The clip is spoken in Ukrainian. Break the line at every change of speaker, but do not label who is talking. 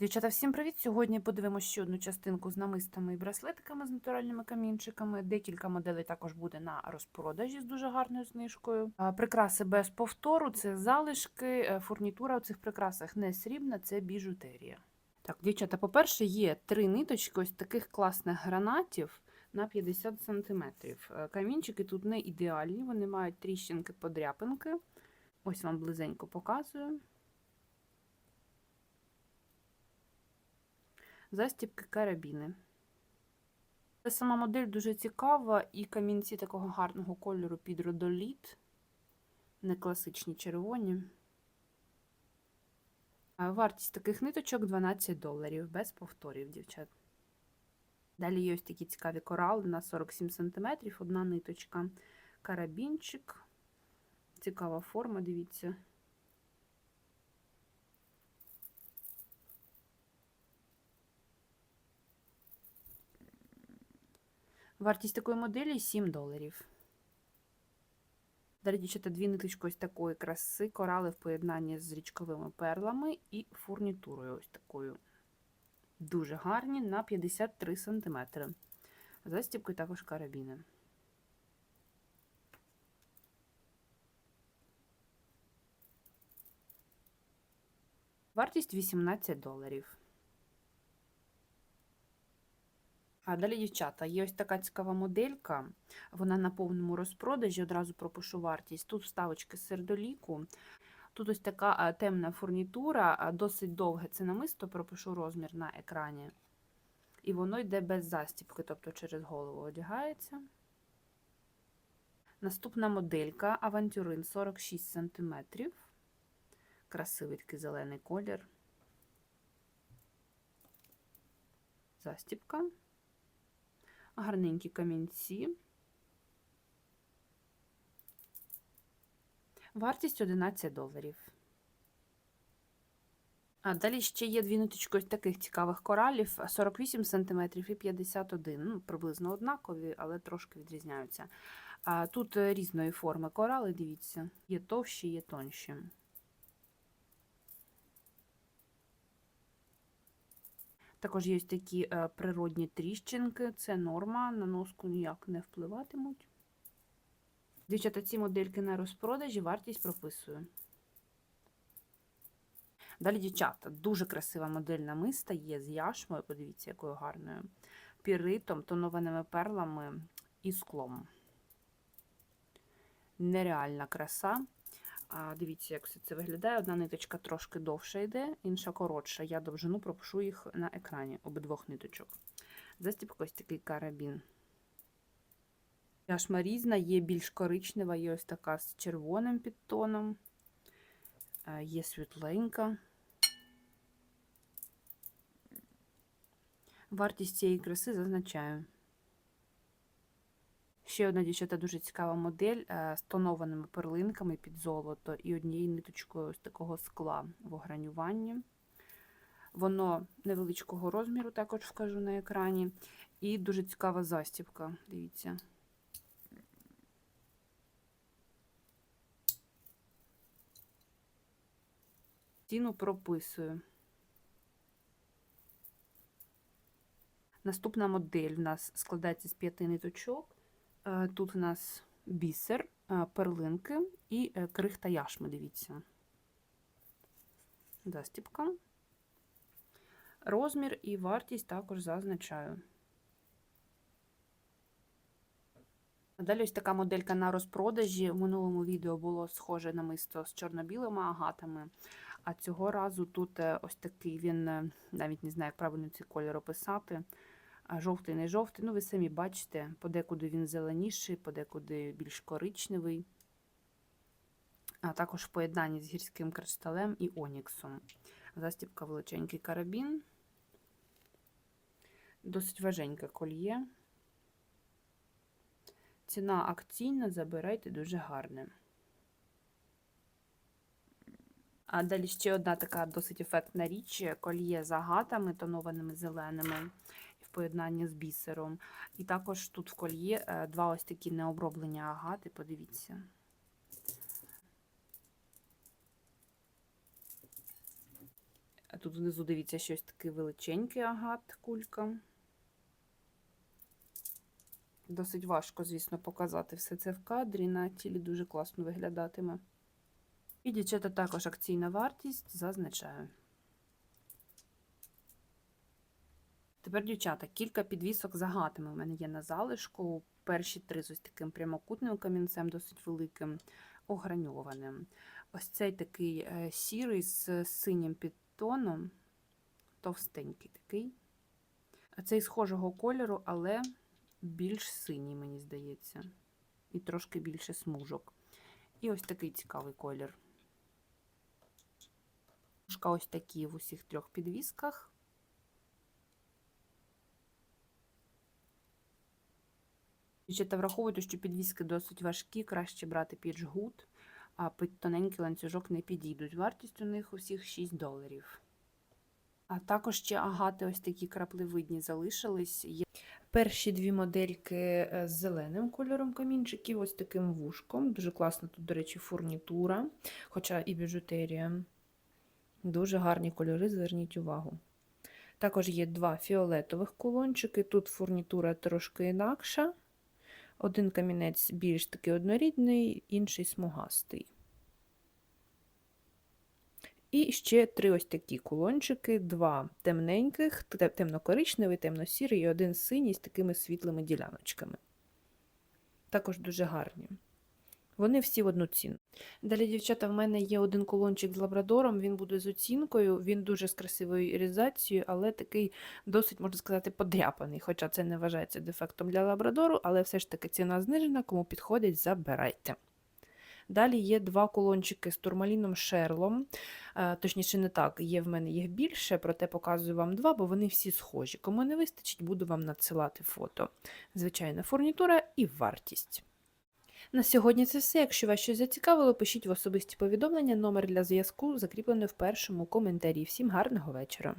Дівчата, всім привіт! Сьогодні подивимося ще одну частинку з намистами і браслетиками з натуральними камінчиками. Декілька моделей також буде на розпродажі з дуже гарною знижкою. Прикраси без повтору, це залишки, е, фурнітура у цих прикрасах не срібна, це біжутерія. Так, дівчата, по-перше, є три ниточки ось таких класних гранатів на 50 см. Камінчики тут не ідеальні, вони мають тріщинки, подряпинки. Ось вам близенько показую. Застібки карабіни. Сама модель дуже цікава, і камінці такого гарного кольору під родоліт, не класичні червоні. Вартість таких ниточок 12 доларів, без повторів, дівчат. Далі є ось такі цікаві корали на 47 см, одна ниточка, карабінчик. Цікава форма, дивіться. Вартість такої моделі 7 доларів. Далі, дівчата, дві ниточки ось такої краси, корали в поєднанні з річковими перлами і фурнітурою ось такою. Дуже гарні на 53 см. Застібки також карабіни. Вартість 18 доларів. А далі, дівчата, є ось така цікава моделька. Вона на повному розпродажі, одразу пропишу вартість. Тут вставочки з сердоліку. Тут ось така темна фурнітура, досить довге це намисто, пропишу розмір на екрані. І воно йде без застібки, тобто через голову одягається. Наступна моделька Авантюрин 46 см. Красивий такий зелений колір. Застібка гарненькі камінці. Вартість 11 доларів. А далі ще є дві ниточки таких цікавих коралів 48 см і 51 ну, приблизно однакові, але трошки відрізняються. А Тут різної форми корали, дивіться, є товщі, є тонші. Також є такі е, природні тріщинки, це норма, на носку ніяк не впливатимуть. Дівчата, ці модельки на розпродажі, вартість прописую. Далі, дівчата, дуже красива модель намиста є з яшмою, подивіться, якою гарною, піритом, тонованими перлами і склом. Нереальна краса. А, Дивіться, як все це виглядає. Одна ниточка трошки довше йде, інша коротша. Я довжину пропишу їх на екрані обидвох ниточок. Застібка ось такий карабін. Яшма різна, є більш коричнева, є ось така з червоним підтоном, є світленька. Вартість цієї краси зазначаю. Ще одна дівчата дуже цікава модель з тонованими перлинками під золото і однією ниточкою з такого скла в огранюванні. Воно невеличкого розміру, також вкажу на екрані. І дуже цікава застібка, дивіться. Ціну прописую. Наступна модель у нас складається з п'яти ниточок. Е, тут у нас бісер, е, перлинки і е, крихта яшми, дивіться. Застіпка. Розмір і вартість також зазначаю. Далі ось така моделька на розпродажі. В минулому відео було схоже намисто з чорно-білими агатами, а цього разу тут ось такий він, навіть не знаю, як правильно цей кольор описати жовтий, не жовтий. Ну, ви самі бачите, подекуди він зеленіший, подекуди більш коричневий, а також в поєднанні з гірським кришталем і оніксом. Застібка величенький карабін, досить важеньке кольє. Ціна акційна, забирайте дуже гарне. А далі ще одна така досить ефектна річ: кольє з агатами, тонованими зеленими поєднання з бісером. І також тут в кольє е, два ось такі необроблені агати, подивіться. Тут внизу дивіться щось таке величенький агат, кулька. Досить важко, звісно, показати все це в кадрі. На тілі дуже класно виглядатиме. І дівчата також акційна вартість зазначаю. Тепер, дівчата, кілька підвісок з агатами у мене є на залишку. Перші три з ось таким прямокутним камінцем, досить великим, ограньованим. Ось цей такий е, сірий з синім підтоном, товстенький такий. А цей схожого кольору, але більш синій, мені здається. І трошки більше смужок. І ось такий цікавий колір. Ось такі в усіх трьох підвісках. Дівчата, враховуйте, що підвіски досить важкі, краще брати під жгут, а під тоненький ланцюжок не підійдуть. Вартість у них усіх 6 доларів. А також ще агати ось такі краплевидні залишились. Є перші дві модельки е, з зеленим кольором камінчиків, ось таким вушком. Дуже класна тут, до речі, фурнітура, хоча і біжутерія. Дуже гарні кольори, зверніть увагу. Також є два фіолетових кулончики. Тут фурнітура трошки інакша. Один камінець більш таки однорідний, інший смугастий. І ще три ось такі кулончики, два темненьких, темно-коричневий, темно-сірий і один синій з такими світлими діляночками. Також дуже гарні. Вони всі в одну ціну. Далі, дівчата, в мене є один колончик з лабрадором, він буде з оцінкою, він дуже з красивою іризацією, але такий досить, можна сказати, подряпаний. Хоча це не вважається дефектом для лабрадору, але все ж таки ціна знижена, кому підходить, забирайте. Далі є два колончики з турмаліном шерлом. Точніше, не так, є в мене їх більше, проте показую вам два, бо вони всі схожі. Кому не вистачить, буду вам надсилати фото. Звичайна фурнітура і вартість. На сьогодні це все. Якщо вас щось зацікавило, пишіть в особисті повідомлення. Номер для зв'язку закріплений в першому коментарі. Всім гарного вечора!